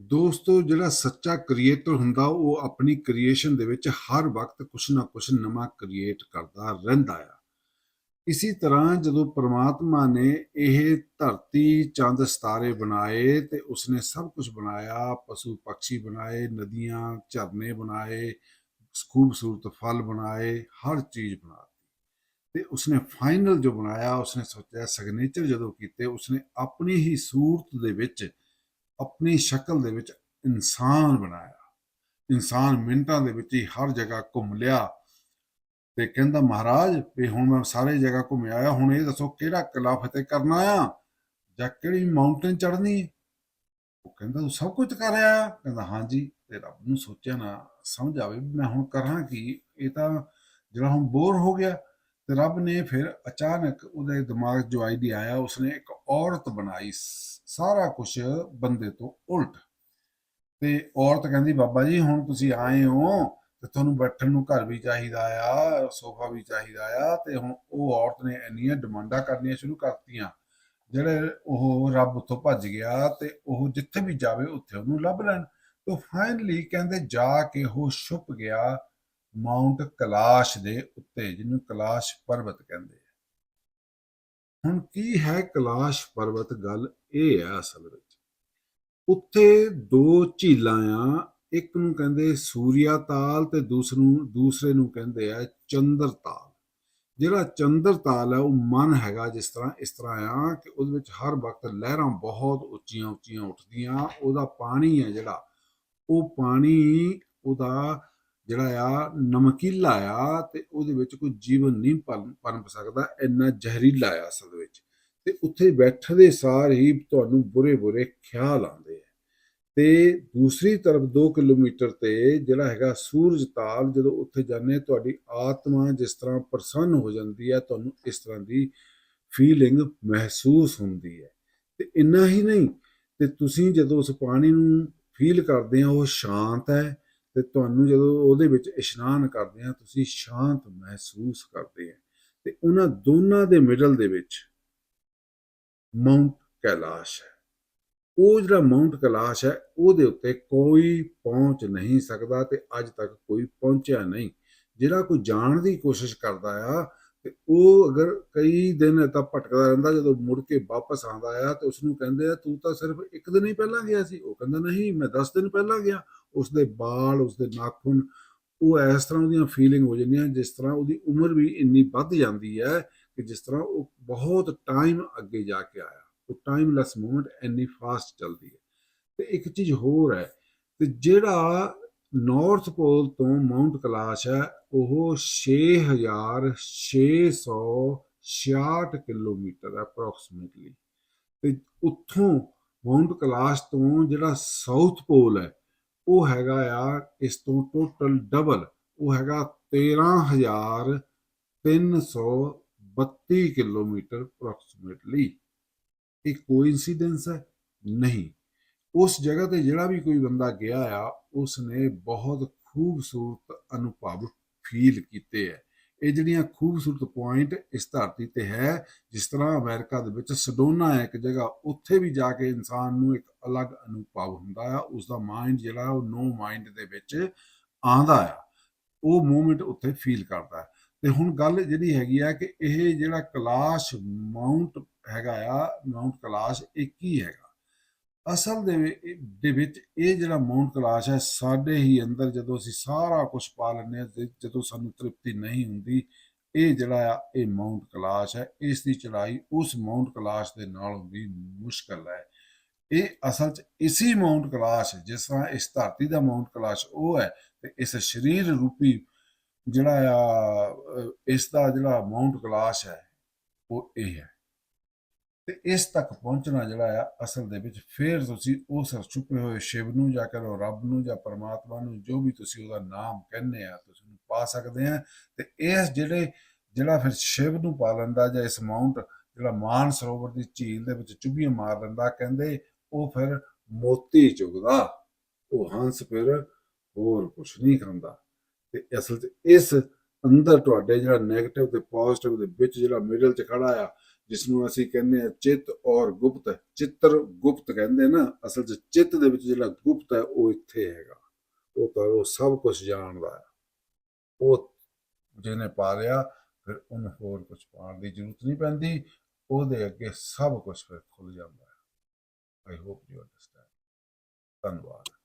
ਦੋਸਤੋ, ਜਿਹੜਾ ਸੱਚਾ ਕ੍ਰੀਏਟਰ ਹੁੰਦਾ, ਉਹ ਆਪਣੀ ਕ੍ਰੀਏਸ਼ਨ ਦੇ ਵਿੱਚ ਹਰ ਵਕਤ ਕੁਛ ਨਾ ਕੁਛ ਨਵਾਂ ਕ੍ਰੀਏਟ ਕਰਦਾ ਰਹਿੰਦਾ ਆ। ਇਸੇ ਤਰ੍ਹਾਂ ਜਦੋਂ ਪ੍ਰਮਾਤਮਾ ਨੇ ਇਹ ਧਰਤੀ ਚੰਦ ਸਿਤਾਰੇ ਬਣਾਏ ਤੇ ਉਸਨੇ ਸਭ ਕੁਝ ਬਣਾਇਆ, ਪਸ਼ੂ ਪੰਛੀ ਬਣਾਏ, ਨਦੀਆਂ, ਝਰਨੇ ਬਣਾਏ, ਖੂਬਸੂਰਤ ਫਲ ਬਣਾਏ, ਹਰ ਚੀਜ਼ ਬਣਾਈ ਤੇ ਉਸਨੇ ਫਾਈਨਲ ਜੋ ਬਣਾਇਆ, ਉਸਨੇ ਸੋਚਿਆ ਸਿਗਨੇਚਰ ਜਦੋਂ ਕੀਤੇ, ਉਸਨੇ ਆਪਣੀ ਹੀ ਸੂਰਤ ਦੇ ਵਿੱਚ ਆਪਣੀ ਸ਼ਕਲ ਦੇ ਵਿੱਚ ਇਨਸਾਨ ਬਣਾਇਆ। ਇਨਸਾਨ ਮਿੰਟਾਂ ਦੇ ਵਿੱਚ ਹੀ ਹਰ ਜਗ੍ਹਾ ਘੁੰਮ ਲਿਆ। ਤੇ ਕਹਿੰਦਾ, ਮਹਾਰਾਜ, ਵੀ ਹੁਣ ਮੈਂ ਸਾਰੇ ਜਗ੍ਹਾ ਘੁੰਮ ਆਇਆ, ਹੁਣ ਇਹ ਦੱਸੋ ਕਿਹੜਾ ਕਿਲਾ ਫਤਿਹ ਕਰਨਾ ਆ ਜਾਂ ਕਿਹੜੀ ਮਾਊਂਟੇਨ ਚੜ੍ਹਨੀ? ਉਹ ਕਹਿੰਦਾ, ਤੂੰ ਸਭ ਕੁਝ ਕਰ ਆਇਆ? ਕਹਿੰਦਾ, ਹਾਂਜੀ, ਤੇ ਰੱਬ ਨੂੰ ਸੋਚਿਆ ਨਾ ਸਮਝ ਆਵੇ, ਮੈਂ ਹੁਣ ਕਰਾਂ ਕੀ? ਇਹ ਤਾਂ ਜਿਹੜਾ ਹੁਣ ਬੋਰ ਹੋ ਗਿਆ ਤੇ ਰੱਬ ਨੇ ਫਿਰ ਅਚਾਨਕ ਉਹਦੇ ਦਿਮਾਗ ਜੋ ਆਈਡੀਆ ਆਇਆ, ਉਸਨੇ ਇੱਕ ਔਰਤ ਬਣਾਈ ਸਾਰਾ ਕੁਝ ਬੰਦੇ ਤੋਂ ਉਲਟ। ਤੇ ਔਰਤ ਕਹਿੰਦੀ, ਬਾਬਾ ਜੀ, ਹੁਣ ਤੁਸੀਂ ਆਏ ਹੋ ਤੇ ਤੁਹਾਨੂੰ ਬੈਠਣ ਨੂੰ ਘਰ ਵੀ ਚਾਹੀਦਾ ਆ, ਸੋਫਾ ਵੀ ਚਾਹੀਦਾ ਆ ਤੇ ਹੁਣ ਉਹ ਔਰਤ ਨੇ ਇੰਨੀਆਂ ਡਿਮਾਂਡਾਂ ਕਰਨੀਆਂ ਸ਼ੁਰੂ ਕਰਤੀਆਂ, ਜਿਹੜੇ ਉਹ ਰੱਬ ਉੱਥੋਂ ਭੱਜ ਗਿਆ ਤੇ ਉਹ ਜਿੱਥੇ ਵੀ ਜਾਵੇ ਉੱਥੇ ਉਹਨੂੰ ਲੱਭ ਲੈਣ। ਤੇ ਫਾਈਨਲੀ ਕਹਿੰਦੇ, ਜਾ ਕੇ ਉਹ ਛੁਪ ਗਿਆ ਮਾਊਂਟ ਕਲਾਸ਼ ਦੇ ਉੱਤੇ, ਜਿਹਨੂੰ ਕਲਾਸ਼ ਪਰਬਤ ਕਹਿੰਦੇ ਆ। ਹੁਣ ਕੀ ਹੈ ਕਲਾਸ਼ ਪਰਬਤ? ਗੱਲ ਇਹ ਹੈ ਅਸਲ ਵਿੱਚ। ਉੱਥੇ ਦੋ ਝੀਲਾਂ ਆ। ਇੱਕ ਨੂੰ ਕਹਿੰਦੇ ਸੂਰਿਆ ਤਾਲ ਤੇ ਦੂਸਰੇ ਨੂੰ ਦੂਸਰੇ ਨੂੰ ਕਹਿੰਦੇ ਆ ਚੰਦਰ ਤਾਲ। ਜਿਹੜਾ ਚੰਦਰ ਤਾਲ ਹੈ ਉਹ ਮਨ ਹੈਗਾ ਜਿਸ ਤਰ੍ਹਾਂ, ਇਸ ਤਰ੍ਹਾਂ ਆ ਕਿ ਉਹਦੇ ਵਿੱਚ ਹਰ ਵਕਤ ਲਹਿਰਾਂ ਬਹੁਤ ਉੱਚੀਆਂ ਉੱਚੀਆਂ ਉੱਠਦੀਆਂ। ਉਹਦਾ ਪਾਣੀ ਹੈ ਜਿਹੜਾ, ਉਹ ਪਾਣੀ, ਉਹਦਾ ਜਿਹੜਾ ਆ, ਨਮਕੀਲਾ ਆ ਤੇ ਉਹਦੇ ਵਿੱਚ ਕੋਈ ਜੀਵਨ ਨਹੀਂ ਪਲ- ਪਨਪ ਸਕਦਾ, ਇੰਨਾ ਜ਼ਹਿਰੀਲਾ ਆ ਅਸਲ ਵਿੱਚ। ਤੇ ਉੱਥੇ ਬੈਠਦੇ ਸਾਰ ਹੀ ਤੁਹਾਨੂੰ ਬੁਰੇ ਬੁਰੇ ਖਿਆਲ ਆਉਂਦੇ ਆ। ਤੇ ਦੂਸਰੀ ਤਰਫ 2 ਕਿਲੋਮੀਟਰ ਤੇ ਜਿਹੜਾ ਹੈਗਾ ਸੂਰਜ ਤਾਲ, ਜਦੋਂ ਉੱਥੇ ਜਾਂਦੇ ਤੁਹਾਡੀ ਆਤਮਾ ਜਿਸ ਤਰ੍ਹਾਂ ਪ੍ਰਸੰਨ ਹੋ ਜਾਂਦੀ ਹੈ ਤੁਹਾਨੂੰ ਇਸ ਤਰ੍ਹਾਂ ਦੀ ਫੀਲਿੰਗ ਮਹਿਸੂਸ ਹੁੰਦੀ ਹੈ ਤੇ ਇੰਨਾ ਹੀ ਨਹੀਂ, ਤੇ ਤੁਸੀਂ ਜਦੋਂ ਉਸ ਪਾਣੀ ਨੂੰ ਫੀਲ ਕਰਦੇ ਆ, ਉਹ ਸ਼ਾਂਤ ਹੈ ਤੇ ਤੁਹਾਨੂੰ ਜਦੋਂ ਉਹਦੇ ਵਿੱਚ ਇਸ਼ਨਾਨ ਕਰਦੇ ਆ ਤੁਸੀਂ ਸ਼ਾਂਤ ਮਹਿਸੂਸ ਕਰਦੇ ਆ ਤੇ ਉਹਨਾਂ ਦੋਨਾਂ ਦੇ ਮਿਡਲ ਦੇ ਵਿੱਚ ਮਾਊਂਟ ਕੈਲਾਸ਼ ਹੈ। ਉਹ ਜਿਹੜਾ ਮਾਊਂਟ ਕੈਲਾਸ਼ ਹੈ, ਉਹਦੇ ਉੱਤੇ ਕੋਈ ਪਹੁੰਚ ਨਹੀਂ ਸਕਦਾ ਤੇ ਅੱਜ ਤੱਕ ਕੋਈ ਪਹੁੰਚਿਆ ਨਹੀਂ। ਜਿਹੜਾ ਕੋਈ ਜਾਣ ਦੀ ਕੋਸ਼ਿਸ਼ ਕਰਦਾ ਆ ਤੇ ਉਹ ਅਗਰ ਕਈ ਦਿਨ ਏਦਾਂ ਭਟਕਦਾ ਰਹਿੰਦਾ, ਜਦੋਂ ਮੁੜ ਕੇ ਵਾਪਸ ਆਉਂਦਾ ਆ ਤੇ ਉਸ ਨੂੰ ਕਹਿੰਦੇ ਆ, ਤੂੰ ਤਾਂ ਸਿਰਫ ਇੱਕ ਦਿਨ ਹੀ ਪਹਿਲਾਂ ਗਿਆ ਸੀ। ਉਹ ਕਹਿੰਦਾ, ਨਹੀਂ, ਮੈਂ 10 ਦਿਨ ਪਹਿਲਾਂ ਗਿਆ। ਉਸ ਦੇ ਬਾਲ ਉਸ ਦੇ ਨਾਖੂਨ ਉਹ ਇਸ ਤਰ੍ਹਾਂ ਉਹਦੀਆਂ ਫੀਲਿੰਗ ਹੋ ਜਾਂਦੀਆਂ, ਜਿਸ ਤਰ੍ਹਾਂ ਉਹਦੀ ਉਮਰ ਵੀ ਇੰਨੀ ਵੱਧ ਜਾਂਦੀ ਹੈ ਕਿ ਜਿਸ ਤਰ੍ਹਾਂ ਉਹ ਬਹੁਤ ਟਾਈਮ ਅੱਗੇ ਜਾ ਕੇ ਆਇਆ। ਉਹ ਟਾਈਮਲੈਸ ਮੂਵਮੈਂਟ ਇੰਨੀ ਫਾਸਟ ਚੱਲਦੀ ਹੈ। ਤੇ ਇੱਕ ਚੀਜ਼ ਹੋਰ ਹੈ ਤੇ ਜਿਹੜਾ ਨਾਰਥ ਪੋਲ ਤੋਂ ਮਾਊਂਟ ਕਲਾਸ਼ ਹੈ। ਉਹ 6666 ਕਿਲੋਮੀਟਰ ਅਪਰੋਕਸੀਮੇਟਲੀ ਤੇ ਉੱਥੋਂ ਮਾਊਂਟ ਕਲਾਸ਼ ਤੋਂ ਜਿਹੜਾ ਸਾਊਥ ਪੋਲ ਹੈ, ਉਹ ਹੈਗਾ ਆ, ਇਸ ਤੋਂ ਟੋਟਲ ਡਬਲ ਉਹ ਹੈਗਾ 13332 ਕਿਲੋਮੀਟਰ ਅਪਰੋਕਸੀਮੇਟਲੀ ਇਹ ਕੋਇਨਸੀਡੈਂਸ ਹੈ? ਨਹੀਂ। ਉਸ ਜਗ੍ਹਾ ਤੇ ਜਿਹੜਾ ਵੀ ਕੋਈ ਬੰਦਾ ਗਿਆ ਆ ਉਸ ਨੇ ਬਹੁਤ ਖੂਬਸੂਰਤ ਅਨੁਭਵ ਫੀਲ ਕੀਤੇ ਹੈ ਇਹ ਜਿਹੜੀਆਂ ਖੂਬਸੂਰਤ ਪੁਆਇੰਟ ਇਸ ਧਰਤੀ ਤੇ ਹੈ, ਜਿਸ ਤਰ੍ਹਾਂ ਅਮਰੀਕਾ ਦੇ ਵਿੱਚ ਸਡੋਨਾ ਹੈ ਇੱਕ ਜਗ੍ਹਾ, ਉੱਥੇ ਵੀ ਜਾ ਕੇ ਇਨਸਾਨ ਨੂੰ ਇੱਕ ਅਲੱਗ ਅਨੁਭਵ ਹੁੰਦਾ ਆ। ਉਸ ਦਾ ਮਾਈਂਡ ਜਿਹੜਾ, ਉਹ ਨੋ ਮਾਈਂਡ ਦੇ ਵਿੱਚ ਆਂਦਾ ਆ। ਉਹ ਮੂਵਮੈਂਟ ਉੱਥੇ ਫੀਲ ਕਰਦਾ ਹੈ ਤੇ ਹੁਣ ਗੱਲ ਜਿਹੜੀ ਹੈਗੀ ਆ ਕਿ ਇਹ ਜਿਹੜਾ ਕਲਾਸ਼ ਮਾਊਂਟ ਹੈਗਾ ਆ ਮਾਊਂਟ ਕਲਾਸ਼ ਇਹ ਕੀ ਹੈਗਾ? ਅਸਲ ਦੇ ਦੇ ਵਿੱਚ ਇਹ ਜਿਹੜਾ ਮਾਊਂਟ ਕਲਾਸ਼ ਹੈ, ਸਾਡੇ ਹੀ ਅੰਦਰ ਜਦੋਂ ਅਸੀਂ ਸਾਰਾ ਕੁਝ ਪਾ ਲੈਂਦੇ ਹਾਂ, ਤੇ ਜਦੋਂ ਸਾਨੂੰ ਤ੍ਰਿਪਤੀ ਨਹੀਂ ਹੁੰਦੀ, ਇਹ ਜਿਹੜਾ ਆ, ਇਹ ਮਾਊਂਟ ਕਲਾਸ਼ ਹੈ। ਇਸ ਦੀ ਚੜਾਈ ਉਸ ਮਾਊਂਟ ਕਲਾਸ਼ ਦੇ ਨਾਲੋਂ ਵੀ ਮੁਸ਼ਕਲ ਹੈ। ਇਹ ਅਸਲ 'ਚ ਇਸੀ ਮਾਊਂਟ ਕਲਾਸ਼ ਜਿਸ ਤਰ੍ਹਾਂ ਇਸ ਧਰਤੀ ਦਾ ਮਾਊਂਟ ਕਲਾਸ਼ ਉਹ ਹੈ, ਤੇ ਇਸ ਸਰੀਰ ਰੂਪੀ ਜਿਹੜਾ ਆ ਇਸ ਦਾ ਜਿਹੜਾ ਮਾਊਂਟ ਕਲਾਸ਼ ਹੈ, ਉਹ ਇਹ ਹੈ। ਤੇ ਇਸ ਤੱਕ ਪਹੁੰਚਣਾ ਜਿਹੜਾ ਆ, ਅਸਲ ਦੇ ਵਿੱਚ ਫੇਰ ਤੁਸੀਂ ਉਸ ਛੁਪੇ ਹੋਏ ਸ਼ਿਵ ਨੂੰ ਜਾਂ ਕਰੋ ਰੱਬ ਨੂੰ ਜਾਂ ਪਰਮਾਤਮਾ ਨੂੰ ਜੋ ਵੀ ਤੁਸੀਂ ਉਹਦਾ ਨਾਮ ਕਹਿੰਦੇ ਆ, ਤੁਸੀਂ ਉਹਨੂੰ ਪਾ ਸਕਦੇ ਆ ਤੇ ਇਸ ਜਿਹੜੇ, ਜਿਹੜਾ ਫਿਰ ਸ਼ਿਵ ਨੂੰ ਪਾ ਲੈਂਦਾ ਜਾਂ ਇਸ ਮਾਊਂਟ ਜਿਹੜਾ ਮਾਨ ਸਰੋਵਰ ਦੀ ਝੀਲ ਦੇ ਵਿੱਚ ਚੁੱਭੀਆਂ ਮਾਰ ਲੈਂਦਾ, ਕਹਿੰਦੇ ਉਹ ਫਿਰ ਮੋਤੀ ਚੁਗਦਾ, ਉਹ ਹੰਸ ਫਿਰ ਹੋਰ ਕੁਝ ਨਹੀਂ ਕਰਦਾ। ਤੇ ਅਸਲ 'ਚ ਇਸ ਅੰਦਰ ਤੁਹਾਡੇ ਜਿਹੜਾ 네ਗੇਟਿਵ ਤੇ ਪੋਜ਼ਿਟਿਵ ਦੇ ਵਿੱਚ ਜਿਹੜਾ ਮਿਡਲ 'ਚ ਖੜਾ ਆ ਜਿਸ ਨੂੰ ਅਸੀਂ ਕਹਿੰਦੇ ਆ ਚਿੱਤ ਔਰ ਗੁਪਤ, ਚਿੱਤਰ ਗੁਪਤ ਕਹਿੰਦੇ ਨਾ, ਅਸਲ 'ਚ ਚਿੱਤ ਦੇ ਵਿੱਚ ਜਿਹੜਾ ਗੁਪਤ ਹੈ ਉਹ ਇੱਥੇ ਹੈਗਾ। ਉਹ ਤਾਂ ਉਹ ਸਭ ਕੁਝ ਜਾਣਦਾ ਹੈ। ਉਹ ਜਿਹਨੇ ਪਾ ਲਿਆ ਫਿਰ ਉਹਨੂੰ ਹੋਰ ਕੁਝ ਪਾਉਣ ਦੀ ਜ਼ਰੂਰਤ ਨਹੀਂ ਪੈਂਦੀ। ਉਹਦੇ ਅੱਗੇ ਸਭ ਕੁਝ ਫਿਰ ਖੁੱਲ ਜਾਂਦਾ ਹੈ। ਆਈ ਹੋਪ ਯੂ ਅੰਡਰਸਟੈਂਡ ਧੰਨਵਾਦ।